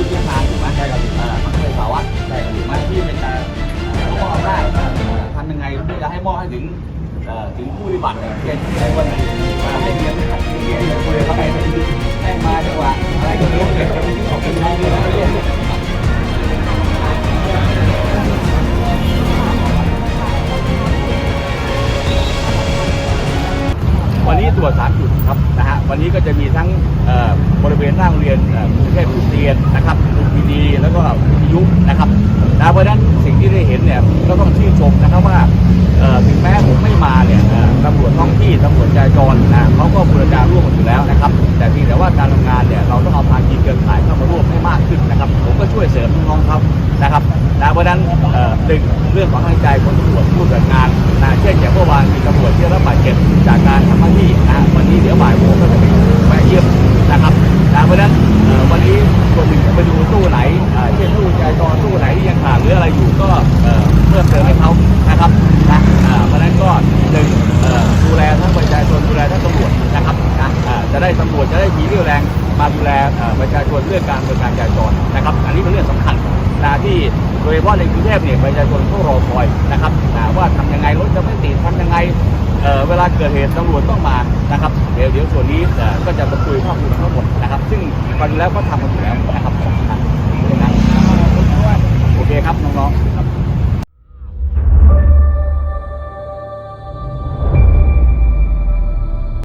ที่เวีนามถูกไหมได้เรับอ่าเขาเคยสาวัตรใช่ครับมาที่เป็นการมอบได้ทำยังไงเพื่อจะให้มอบให้ถึงถึงผู้ปฏิบัติเนี่ยเช่นในวันไหนมาเป็นเงินขัดเงินคุยกับเข้าไปให้มาจังหวะอะไรก็รู้เกี่ยวกับเรื่งของเงินได้ด้วย รวจสามจุดครับนะฮะวันนี้ก็จะมีทั้งบริเวณหน้าโรงเรียนกรุงเทพคริสเตียนนะครับลุมพินีแล้วก็วิทยุนะครับนะเพราะฉะนั้นสิ่งที่ได้เห็นเนี่ยก็ต้องชื่นชมนะครับว่าถึงแม้ผมไม่มาเนี่ยตำรวจท้องที่ตำรวจจราจรนะเขาก็บูรณาร่วมกันอยู่แล้วนะครับ แต่เพียงแต่ว่าการทำงานเนี่ยเราต้องเอาภาคีเครือข่ายเข้ามาร่วมให้มากขึ้นนะครับ ผมก็ช่วยเสริมน้องๆเขานะครับนะเพราะฉะนั้นหนึ่งเรื่องของกำลังใจของตำรวจผู้ปฏิบัติงานนะเช่นอย่างเมื่อวานมี ได้ตำรวจจะได้มีเรี่ยวแรงมาดูแลประชาชนเรื่องการบริการจราจรนะครับ อันนี้เป็นเรื่องสำคัญนะที่โดยเฉพาะในกรุงเทพเนี่ยประชาชนต้องรอคอยนะครับนะว่าทำยังไงรถจะไม่ติดทำยังไงเเวลาเกิดเหตุตำรวจต้องมานะครับเดี๋ยวเดี๋ยวส่วนนี้ก็จะมาคุยข้อมูลทั้งหมดนะครับ ซึ่งวามจริงแล้วก็ทำกันอยู่แล้วนะครับ